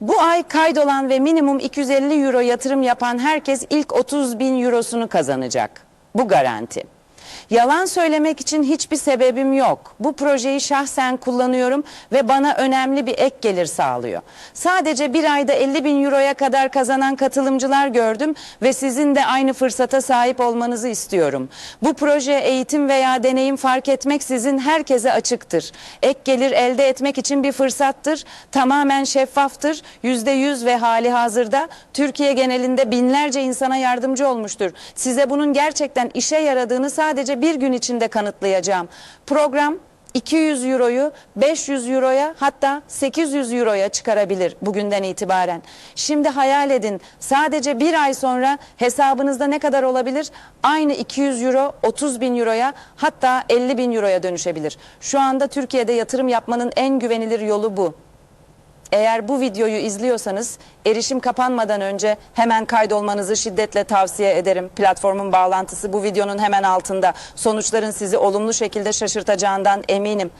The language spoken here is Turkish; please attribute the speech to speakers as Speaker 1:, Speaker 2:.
Speaker 1: Bu ay kaydolan ve minimum 250 euro yatırım yapan herkes ilk 30 bin eurosunu kazanacak. Bu garanti. Yalan söylemek için hiçbir sebebim yok. Bu projeyi şahsen kullanıyorum ve bana önemli bir ek gelir sağlıyor. Sadece bir ayda 50 bin euroya kadar kazanan katılımcılar gördüm ve sizin de aynı fırsata sahip olmanızı istiyorum. Bu proje eğitim veya deneyim fark etmeksizin herkese açıktır. Ek gelir elde etmek için bir fırsattır. Tamamen şeffaftır. Yüzde yüz ve hali hazırda Türkiye genelinde binlerce insana yardımcı olmuştur. Size bunun gerçekten işe yaradığını sadece bir gün içinde kanıtlayacağım. Program 200 euroyu 500 euroya hatta 800 euroya çıkarabilir bugünden itibaren. Şimdi hayal edin sadece bir ay sonra hesabınızda ne kadar olabilir? Aynı 200 euro 30 bin euroya hatta 50 bin euroya dönüşebilir. Şu anda Türkiye'de yatırım yapmanın en güvenilir yolu bu. Eğer bu videoyu izliyorsanız erişim kapanmadan önce hemen kaydolmanızı şiddetle tavsiye ederim. Platformun bağlantısı bu videonun hemen altında. Sonuçların sizi olumlu şekilde şaşırtacağından eminim.